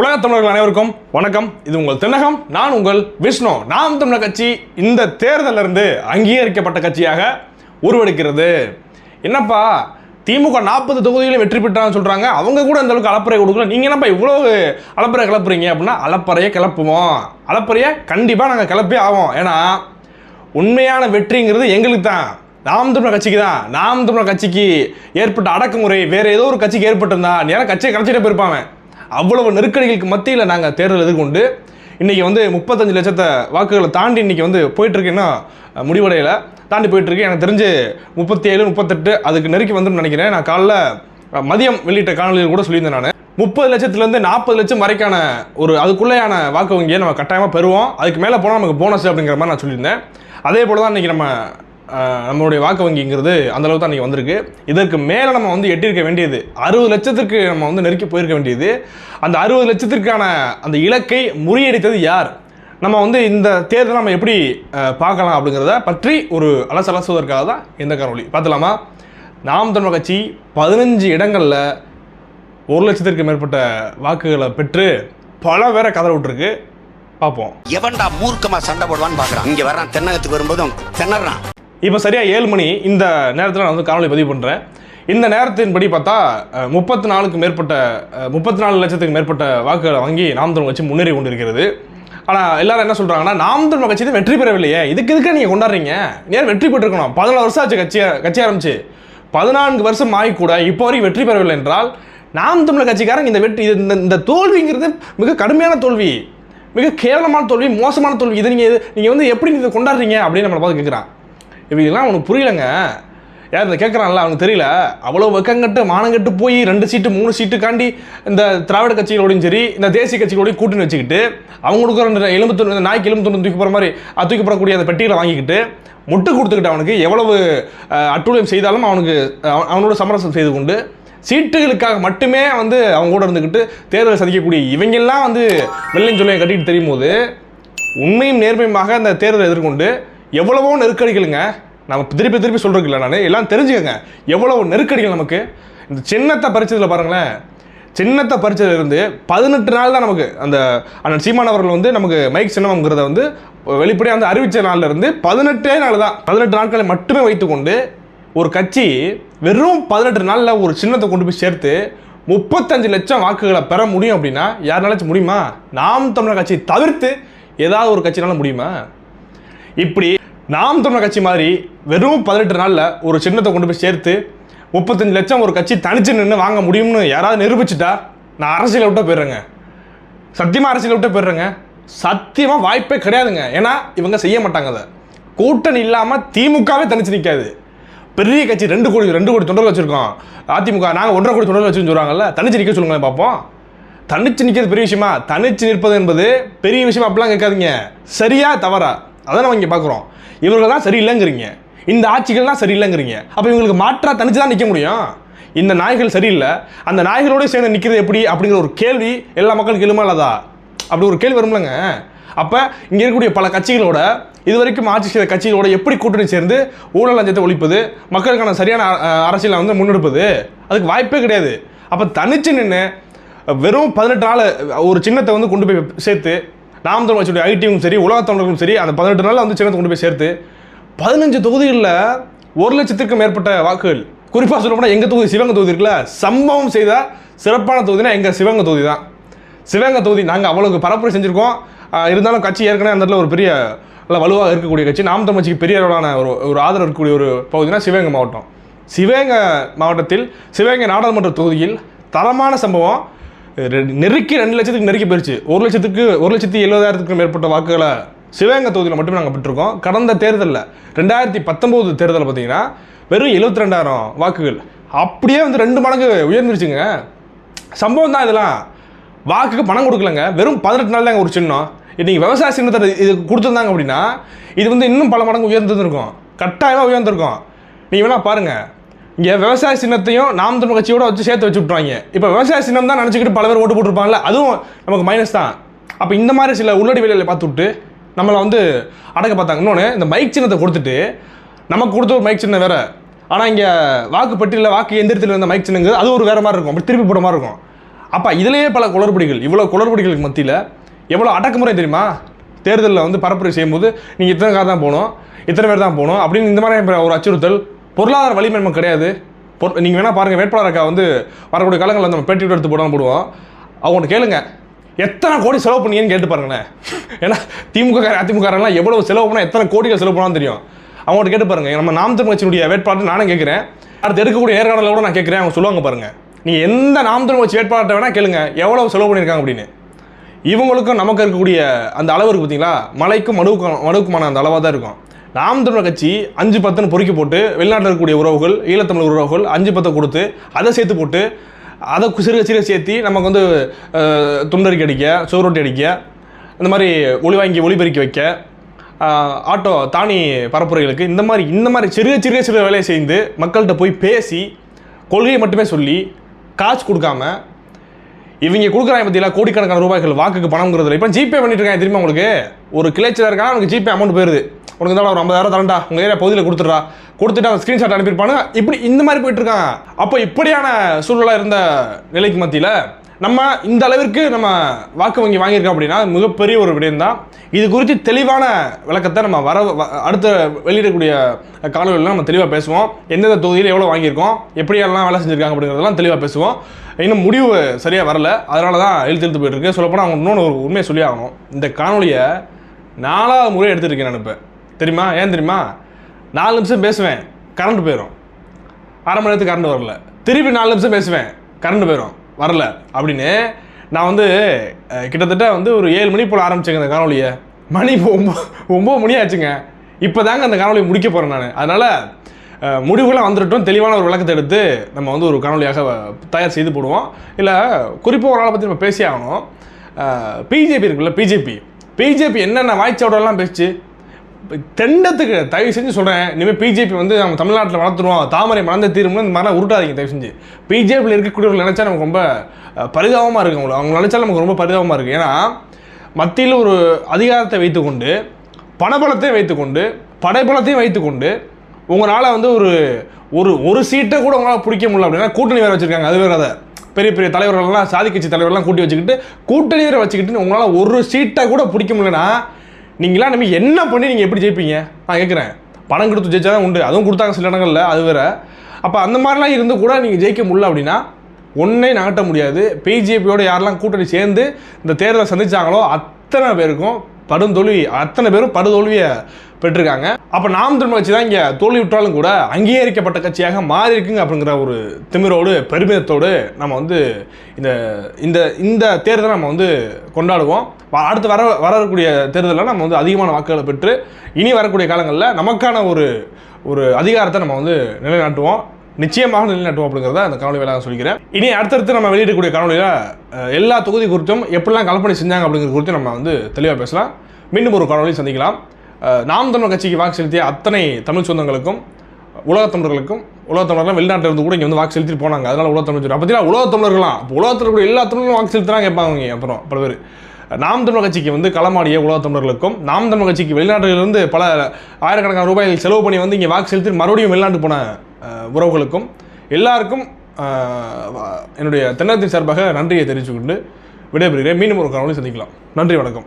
உலக தமிழர்கள் அனைவருக்கும் வணக்கம். இது உங்கள் தென்னகம் நான் உங்கள் விஷ்ணு. நாம் தமிழர் கட்சி இந்த தேர்தலில் இருந்து அங்கீகரிக்கப்பட்ட கட்சியாக உருவெடுக்கிறது. என்னப்பா திமுக நாற்பது தொகுதிகளில் வெற்றி பெற்றான்னு சொல்கிறாங்க அவங்க கூட அந்த அளவுக்கு அலப்பறை கொடுக்கல. நீங்கள் என்னப்பா இவ்வளோ அலப்பறை கிளப்புறீங்க அப்படின்னா அலப்பறையை கிளப்புவோம். அலப்பறையை கண்டிப்பாக நாங்கள் கிளப்பே ஆவோம். ஏன்னா உண்மையான வெற்றிங்கிறது எங்களுக்கு தான். நாம் தமிழர் கட்சிக்கு தான். நாம் தமிழர் கட்சிக்கு ஏற்பட்ட அடக்குமுறை வேறு ஏதோ ஒரு கட்சிக்கு ஏற்பட்டிருந்தா நேரம் கட்சியை கிடச்சிட்டே போயிருப்பாங்க அவ்வளவு நெருக்கடிகளுக்கு மத்தியில் நாங்கள் தேர்தல் எதிர்கொண்டு இன்றைக்கி வந்து முப்பத்தஞ்சு லட்சத்தை வாக்குகளை தாண்டி இன்றைக்கி வந்து போயிட்டு இருக்குன்னா முடிவடையில. தாண்டி போயிட்டுருக்கு. எனக்கு தெரிஞ்சு முப்பத்தி ஏழு முப்பத்தெட்டு அதுக்கு நெருக்கி வந்துன்னு நினைக்கிறேன். நான் காலைல மதியம் வெளியிட்ட காணொலியில் கூட சொல்லியிருந்தேன் நான். முப்பது லட்சத்துலேருந்து நாற்பது லட்சம் வரைக்கான ஒரு அதுக்குள்ளேயான வாக்கு வங்கியை நம்ம கட்டாயமாக பெறுவோம். அதுக்கு மேலே போனால் நமக்கு போனஸ் அப்படிங்கிற மாதிரி நான் சொல்லியிருந்தேன். அதே போல் தான் இன்றைக்கி நம்ம நம்மளுடைய வாக்கு வங்கிங்கிறது அந்த அளவுக்கு தான் இன்றைக்கி வந்திருக்கு. இதற்கு மேலே நம்ம வந்து எட்டியிருக்க வேண்டியது அறுபது லட்சத்துக்கு நம்ம வந்து நெருக்கி போயிருக்க வேண்டியது. அந்த அறுபது லட்சத்திற்கான அந்த இலக்கை முறியடித்தது யார்? நம்ம வந்து இந்த தேர்தலை நம்ம எப்படி பார்க்கலாம் அப்படிங்கிறத பற்றி ஒரு அலசலசுவதற்காக தான் இந்த காணொளி. பார்த்துலாமா நாம் தமிழ் கட்சி பதினஞ்சு இடங்களில் ஒரு லட்சத்திற்கு மேற்பட்ட வாக்குகளை பெற்று பல பேரை கதற விட்டுருக்கு. பார்ப்போம். எவன்டா மூர்க்கமாக சண்டை போடுவான்னு பார்க்குறான் இங்கே வர்றான் தென்னகத்துக்கு வரும்போதும் திணறான். இப்போ சரியாக ஏழு மணி இந்த நேரத்தில் நான் வந்து காணொலி பதிவு பண்ணுறேன் இந்த நேரத்தின்படி பார்த்தா முப்பத்தி நாலுக்கு மேற்பட்ட முப்பத்தி நாலு லட்சத்துக்கு மேற்பட்ட வாக்குகளை வாங்கி நாம் தமிழ் கட்சி முன்னேறி கொண்டிருக்கிறது. ஆனால் எல்லாரும் என்ன சொல்கிறாங்கன்னா நாம் தமிழ் கட்சி தான் வெற்றி பெறவில்லையே. இதுக்கு இதுக்கு நீங்கள் கொண்டாடுறீங்க? நேரம் வெற்றி பெற்றுக்கணும் பதினாலு வருஷம் ஆச்சு கட்சி கட்சி ஆரம்பிச்சு. பதினான்கு வருஷம் ஆகி கூட இப்போ வரைக்கும் வெற்றி பெறவில்லை என்றால் நாம் தமிழர் கட்சிக்காரங்க இந்த வெற்றி இது- இந்த இந்த தோல்விங்கிறது மிக கடுமையான தோல்வி மிக கேவலமான தோல்வி மோசமான தோல்வி. இதை நீங்கள் நீங்கள் வந்து எப்படி இதை கொண்டாடுறீங்க அப்படின்னு நம்மளை பார்த்து கேட்குறான். இவங்கெல்லாம் அவனுக்கு புரியலங்க. யார் இந்த கேட்குறான்ல? அவனுக்கு தெரியல. அவ்வளோ வெக்கங்கட்டு மானங்கட்டு போய் ரெண்டு சீட்டு மூணு சீட்டுக்காண்டி இந்த திராவிட கட்சிகளோடையும் சரி இந்த தேசிய கட்சிகளோடையும் கூட்டணி வச்சுக்கிட்டு அவங்க ரெண்டு அந்த இந்த நாய்க்கு எலும்பு தூக்கி போகிற மாதிரி அது தூக்கி போடக்கூடிய அந்த பெட்டிகளை வாங்கிக்கிட்டு முட்டு கொடுத்துக்கிட்டு அவனுக்கு எவ்வளவு அட்டூழியம் செய்தாலும் அவனுக்கு அவனோட சமரசம் செய்து கொண்டு சீட்டுகளுக்காக மட்டுமே வந்து அவங்க கூட இருந்துக்கிட்டு தேர்தலை சந்திக்கக்கூடிய இவங்கெல்லாம் வந்து வெள்ளையும் சொல்லையும் கட்டிட்டு தெரியும் போது உண்மையும் நேர்மையுமாக அந்த தேர்தலை எதிர்கொண்டு எவ்வளவோ நெருக்கடிகளுங்க. நம்ம திருப்பி திருப்பி சொல்றதுக்கு நான். எல்லாம் தெரிஞ்சுக்கங்க. எவ்வளவு நெருக்கடிகள் நமக்கு. இந்த சின்னத்தை பறிச்சதில் பாருங்களேன். சின்னத்தை பறிச்சதுலேருந்து பதினெட்டு நாள் தான் நமக்கு அந்த அண்ணன் சீமான் அவர்கள் வந்து நமக்கு மைக் சின்னம்ங்கிறத வந்து வெளிப்படையாக வந்து அறிவித்த நாள்ல இருந்து பதினெட்டே நாள் தான். பதினெட்டு நாட்களை மட்டுமே வைத்துக்கொண்டு ஒரு கட்சி வெறும் பதினெட்டு நாளில் ஒரு சின்னத்தை கொண்டு போய் சேர்த்து முப்பத்தஞ்சு லட்சம் வாக்குகளை பெற முடியும் அப்படின்னா யாருனாலும் முடியுமா? நாம் தமிழர் கட்சியை தவிர்த்து ஏதாவது ஒரு கட்சினால முடியுமா? இப்படி நாம் தமிழர் கட்சி மாதிரி வெறும் பதினெட்டு நாளில் ஒரு சின்னத்தை கொண்டு போய் சேர்த்து முப்பத்தஞ்சு லட்சம் ஒரு கட்சி தனிச்சு நின்று வாங்க முடியும்னு யாராவது நிரூபிச்சிட்டா நான் அரசியலை விட்ட போயிடுறேங்க. சத்தியமாக அரசியலை விட்ட போயிடுறேங்க. சத்தியமாக வாய்ப்பே கிடையாதுங்க. ஏன்னா இவங்க செய்ய மாட்டாங்க அதை. கூட்டணி இல்லாமல் திமுகவே தனிச்சு நிற்காது பெரிய கட்சி ரெண்டு கோடி ரெண்டு கோடி தொண்டர்கள் வச்சுருக்கோம். அதிமுக நாங்கள் ஒன்றரை கோடி தொண்டர்கள் வச்சுன்னு சொல்கிறாங்கல்ல தனிச்சு நிற்க சொல்லுங்களேன் பார்ப்போம் தனிச்சு நிற்கிறது பெரிய விஷயமா? தனிச்சு நிற்பது என்பது பெரிய விஷயம் அப்படிலாம் கேட்காதீங்க. சரியா தவறா? அதை நம்ம இங்கே பார்க்குறோம் இவர்கள் தான் சரியில்லைங்கிறீங்க. இந்த ஆட்சிகள் தான் சரியில்லைங்கிறீங்க. அப்போ இவங்களுக்கு மாற்றாக தனிச்சு தான் நிற்க முடியும். இந்த நாய்கள் சரியில்லை. அந்த நாய்களோட சேர்ந்து நிற்கிறது எப்படி? அப்படிங்கிற ஒரு கேள்வி எல்லா மக்களுக்கு எழுமா இல்லாதா? அப்படி ஒரு கேள்வி வரும்லங்க. அப்போ இங்கே இருக்கக்கூடிய பல கட்சிகளோட இதுவரைக்கும் ஆட்சி செய்த கட்சிகளோட எப்படி கூட்டணி சேர்ந்து ஊழல் லஞ்சத்தை ஒழிப்பது மக்களுக்கான சரியான அரசியலை வந்து முன்னெடுப்பது அதுக்கு வாய்ப்பே கிடையாது. அப்போ தனிச்சு நின்று வெறும் பதினெட்டு நாள் ஒரு சின்னத்தை வந்து கொண்டு போய் சேர்த்து நாம் தமிழ் கட்சியுடைய ஐடியும் சரி உலக தமிழர்களும் சரி அந்த பதினெட்டு நாளில் வந்து சின்னத்தை கொண்டு போய் சேர்த்து பதினஞ்சு தொகுதிகளில் ஒரு லட்சத்திற்கும் மேற்பட்ட வாக்குகள். குறிப்பாக சொல்லப்போனால் எங்கள் தொகுதி சிவகங்கை தொகுதி இருக்குல்ல சம்பவம் செய்த சிறப்பான தொகுதினா எங்கள் சிவகங்கை தொகுதி தான். சிவகங்கை தொகுதி நாங்கள் அவ்வளோக்கு பரப்புரை செஞ்சுருக்கோம். இருந்தாலும் கட்சி ஏற்கனவே அந்த இடத்துல ஒரு பெரிய நல்ல வலுவாக இருக்கக்கூடிய கட்சி. நாம் தமிழ்ச்சிக்கு பெரிய அளவிலான ஒரு ஒரு ஆதரவு இருக்கக்கூடிய ஒரு பகுதினா சிவகங்கை மாவட்டம். சிவகங்கை மாவட்டத்தில் சிவகங்கை நாடாளுமன்ற தொகுதியில் தரமான சம்பவம். நெருக்கி ரெண்டு லட்சத்துக்கு நெருக்கி போயிடுச்சு ஒரு லட்சத்துக்கு ஒரு லட்சத்தி எழுபதாயிரத்துக்கு மேற்பட்ட வாக்குகளை சிவகங்கை தொகுதியில் மட்டுமே நாங்கள் பெற்றிருக்கோம். கடந்த தேர்தலில் ரெண்டாயிரத்தி பத்தொம்போது தேர்தலில் பார்த்தீங்கன்னா வெறும் எழுபத்தி ரெண்டாயிரம் வாக்குகள். அப்படியே வந்து ரெண்டு மடங்கு உயர்ந்துருச்சுங்க. சம்பவம் தான் இதெல்லாம். வாக்குக்கு பணம் கொடுக்கலங்க. வெறும் பதினெட்டு நாள் தாங்க ஒரு சின்னம். இன்றைக்கி விவசாய சின்னத்தை இது கொடுத்துருந்தாங்க அப்படின்னா இது வந்து இன்னும் பல மடங்கு உயர்ந்துருக்கும் கட்டாயமாக உயர்ந்திருக்கும். நீங்கள் வேணால் பாருங்கள் இங்கே விவசாய சின்னத்தையும் நாம் தமிழ் கட்சியோட வச்சு சேர்த்து வச்சு விட்ருவாங்க இப்போ விவசாய சின்னம் தான் நினச்சிக்கிட்டு பல பேர் ஓட்டு போட்டிருப்பாங்கல்ல அதுவும் நமக்கு மைனஸ் தான். அப்போ இந்த மாதிரி சில உள்ளடி வேலைகளை பார்த்து விட்டு நம்மளை வந்து அடக்க பார்த்தாங்க. இன்னொன்று இந்த மைக் சின்னத்தை கொடுத்துட்டு நமக்கு கொடுத்த ஒரு மைக் சின்னம் வேற. ஆனால் இங்கே வாக்கு பெட்டியில் வாக்கு எந்திரத்தில் இருந்த மைக் சின்னங்கிறது அது ஒரு வேறு மாதிரி இருக்கும். அப்படி திருப்பி போட மாதிரி இருக்கும். அப்போ இதுலேயே பல குளறுபடிகள் இவ்வளோ குளறுபடிகளுக்கு மத்தியில் எவ்வளோ அடக்குமுறை தெரியுமா? தேர்தலில் வந்து பரப்புரை செய்யும்போது நீங்கள் இத்தனை கார் தான் போகணும் இத்தனை பேர் தான் போகணும் அப்படின்னு இந்த மாதிரி ஒரு அச்சுறுத்தல் பொருளாதார வலிமை நமக்கு கிடையாது. பொரு நீங்கள் வேணால் பாருங்கள் வேட்பாளர் அக்கா வந்து வரக்கூடிய காலங்களில் நம்ம பேட்டி எடுத்து போடாமல் போடுவோம் அவங்க கேளுங்க. எத்தனை கோடி செலவு பண்ணீங்கன்னு கேட்டு பாருங்களேன். ஏன்னா திமுக அதிமுகலாம் எவ்வளவு செலவு பண்ணால் எத்தனை கோடிகள் செலவு பண்ணாலும் தெரியும். அவங்கள்ட்ட கேட்டு பாருங்கள் நம்ம நாம் தமிழ் கட்சியினுடைய வேட்பாளர் நானும் கேட்குறேன் அடுத்து எடுக்கக்கூடிய நேர்காணலில் கூட நான் கேட்குறேன் அவங்க சொல்லுவாங்க பாருங்கள் நீங்கள் எந்த நாம் தமிழ் கட்சி வேட்பாளர்கிட்ட வேணால் கேளுங்க. எவ்வளோ செலவு பண்ணியிருக்காங்க அப்படின்னு. இவங்களுக்கும் நமக்கு இருக்கக்கூடிய அந்த அளவு இருக்குது பார்த்தீங்களா மலைக்கும் மடுவுக்கும் மடுவுக்குமான அந்த அளவாக தான் இருக்கும். நாம் தமிழர் கட்சி அஞ்சு பத்துன்னு பொறுக்கி போட்டு வெளிநாட்டில் இருக்கக்கூடிய உறவுகள் ஈழத்தமிழ் உறவுகள் அஞ்சு பத்தை கொடுத்து அதை சேர்த்து போட்டு அதை சிறுக சிறுக சேர்த்தி நமக்கு வந்து துண்டரிக்கி துண்டறிக்கை அடிக்க சோறுரொட்டி அடிக்க இந்த மாதிரி ஒளி வாங்கி ஒளிபெருக்கி வைக்க ஆட்டோ தானி பரப்புரைகளுக்கு இந்த மாதிரி இந்த மாதிரி சிறிய சிறிய சிறிய வேலையை செய்து மக்கள்கிட்ட போய் பேசி கொள்கையை மட்டுமே சொல்லி காசு கொடுக்காம இவங்க கொடுக்குறாங்க பத்தியில கோடிக்கணக்கான ரூபாய்கள் வாக்குக்கு பணம்ங்கிறது இப்போ ஜிபே பண்ணிட்டு இருக்காங்க திரும்ப உங்களுக்கு? ஒரு கிளைச்சர் இருக்கானா அவனுக்கு ஜிபே அமௌண்ட் போயிருது. உனக்கு தான் ஒரு ஐம்பதாயிரம் தரண்டா உங்கள் ஏரியா பகுதியில் கொடுத்துட்றா. கொடுத்துட்டு அவன் ஸ்க்ரீன்ஷாட் அனுப்பியிருப்பானு. இப்படி இந்த மாதிரி போயிட்டு இருக்காங்க அப்போ இப்படியான சூழ்நிலை இருந்த நிலைக்கு மத்தியில் நம்ம இந்த அளவிற்கு நம்ம வாக்கு வங்கி வாங்கியிருக்கோம் அப்படின்னா மிகப்பெரிய ஒரு விடயம் தான் இது குறித்து தெளிவான விளக்கத்தை நம்ம வர வ- அடுத்த வெளியிடக்கூடிய காணொலியில் நம்ம தெளிவாக பேசுவோம். எந்தெந்த தொகுதியில் எவ்வளோ வாங்கியிருக்கோம் எப்படியெல்லாம் வேலை செஞ்சுருக்காங்க அப்படிங்கிறதெல்லாம் தெளிவாக பேசுவோம். இன்னும் முடிவு சரியாக வரல. அதனால தான் இழுத்து இழுத்து போயிட்டுருக்கு சொல்லப்போனால் அவங்க இன்னொன்று ஒரு உண்மையை சொல்லி ஆகணும். இந்த காணொலியை நாலாவது முறை எடுத்துருக்கேன் நினைப்பேன் நான் இப்போ. தெரியுமா? ஏன் தெரியுமா? நாலு நிமிஷம் பேசுவேன் கரண்ட் போயிடும் அரை மணி நேரத்துக்கு கரண்ட் வரல. திருப்பி நாலு நிமிஷம் பேசுவேன் கரண்ட் போயிடும் வரல அப்படின்னு நான் வந்து கிட்டத்தட்ட வந்து ஒரு ஏழு மணி போல் ஆரம்பிச்சேங்க இந்த காணொலியை மணி இப்போ ஒம்பது ஒம்பது மணி ஆச்சுங்க. இப்போ தாங்க அந்த காணொலியை முடிக்க போகிறேன் நான். அதனால் முடிவுகளாக வந்துட்டோம் தெளிவான ஒரு விளக்கத்தை எடுத்து நம்ம வந்து ஒரு காணொலியாக வ- தயார் செய்து போடுவோம். இல்லை குறிப்பாக ஒரு ஆளை பற்றி நம்ம பேசி ஆகணும். பிஜேபி இருக்குல்ல பிஜேபி. பிஜேபி என்னென்ன வாய்ச்சோடலாம் பேசிச்சு? தெண்டத்துக்கு தயவு செஞ்சு சொல்கிறேன் இனிமேல் பிஜேபி வந்து நம்ம தமிழ்நாட்டில் வளர்த்துருவோம். தாமரை மறந்த தீரும்னு இந்த மாதிரிலாம் உருட்டாதீங்க தயவு செஞ்சு. பிஜேபியில் இருக்கக்கூடியவர்கள் நினச்சா நமக்கு ரொம்ப பரிதாபமாக இருக்கு அவங்களை. அவங்க நினச்சா நமக்கு ரொம்ப பரிதாபமாக இருக்குது ஏன்னா மத்தியில் ஒரு அதிகாரத்தை வைத்துக்கொண்டு பணபலத்தையும் வைத்துக்கொண்டு படைபலத்தையும் வைத்துக்கொண்டு உங்களால் வந்து ஒரு ஒரு ஒரு சீட்டை கூட உங்களால் பிடிக்க முடியல அப்படின்னா கூட்டணி வேறு வச்சுருக்காங்க. அது வேறு அதை பெரிய பெரிய தலைவர்கள்லாம் சாதி கட்சி தலைவர்கள்லாம் கூட்டி வச்சுக்கிட்டு கூட்டணி வேறு வச்சுக்கிட்டு உங்களால் ஒரு சீட்டை கூட பிடிக்க முடியலன்னா நீங்களாம் நம்ம என்ன பண்ணி நீங்கள் எப்படி ஜெயிப்பீங்க? நான் கேட்குறேன். பணம் கொடுத்து ஜெயிச்சா தான் உண்டு. அதுவும் கொடுத்தாங்க சில இடங்களில் அது வேற. அப்போ அந்த மாதிரிலாம் இருந்து கூட நீங்கள் ஜெயிக்க முடியல அப்படின்னா ஒன்றே நகட்ட முடியாது. பிஜேபியோட யாரெல்லாம் கூட்டணி சேர்ந்து இந்த தேர்தலை சந்தித்தாங்களோ அத்தனை பேருக்கும் படுந்தோல்வி அத்தனை பேரும் படுதோல்வியை பெற்றிருக்காங்க. அப்போ நாம் தமிழ் கட்சி தான் இங்கே தோல்வி விட்டாலும் கூட அங்கீகரிக்கப்பட்ட கட்சியாக மாறி இருக்குங்க அப்படிங்கிற ஒரு திமிரோடு பெருமிதத்தோடு நம்ம வந்து இந்த இந்த இந்த தேர்தலை நம்ம வந்து கொண்டாடுவோம். அடுத்து வர வரக்கூடிய தேர்தலில் நம்ம வந்து அதிகமான வாக்குகளை பெற்று இனி வரக்கூடிய காலங்களில் நமக்கான ஒரு ஒரு அதிகாரத்தை நம்ம வந்து நிலைநாட்டுவோம். நிச்சயமாக நிலைநாட்டுவோம் அப்படிங்கிறத அந்த காணொலி வேலை சொல்லிக்கிறேன். இனி அடுத்தடுத்து நம்ம வெளியிடக்கூடிய காணொலியில் எல்லா தொகுதி குறித்தும் எப்படிலாம் கல்பனை செஞ்சாங்க அப்படிங்கிறது குறித்து நம்ம வந்து தெளிவாக பேசலாம். மீண்டும் ஒரு காணொலி சந்திக்கலாம். நாம் தமிழ் கட்சிக்கு வாக்கு செலுத்திய அத்தனை தமிழ் சொந்தங்களுக்கும் உலகத் தமிழர்களுக்கும் உலகத் தமிழர்கள் வெளிநாட்டில் இருந்து கூட இங்கே வந்து வாக்கு செலுத்திட்டு போனாங்க. அதனால உலகத் தமிழ் சொல்லி உலகத் தமிழர்களாம் இப்போ உலகத்தில் கூட எல்லா தமிழும் வாக்கு செலுத்தினா கேட்பாங்க அப்புறம் பல பேர். நாம் தமிழ் கட்சிக்கு வந்து களமாடிய உலகத் தமிழர்களுக்கும் நாம் தமிழ் கட்சிக்கு வெளிநாட்டிலிருந்து பல ஆயிரக்கணக்கான ரூபாய் செலவு பண்ணி வந்து இங்கே வாக்கு செலுத்தி மறுபடியும் வெளிநாட்டு போன உறவுகளுக்கும் எல்லாருக்கும் என்னுடைய தென்னத்தின் சார்பாக நன்றியை தெரிவித்துக்கொண்டு விடைபெறுகிறேன். மீண்டும் ஒரு காணொலி சந்திக்கலாம். நன்றி வணக்கம்.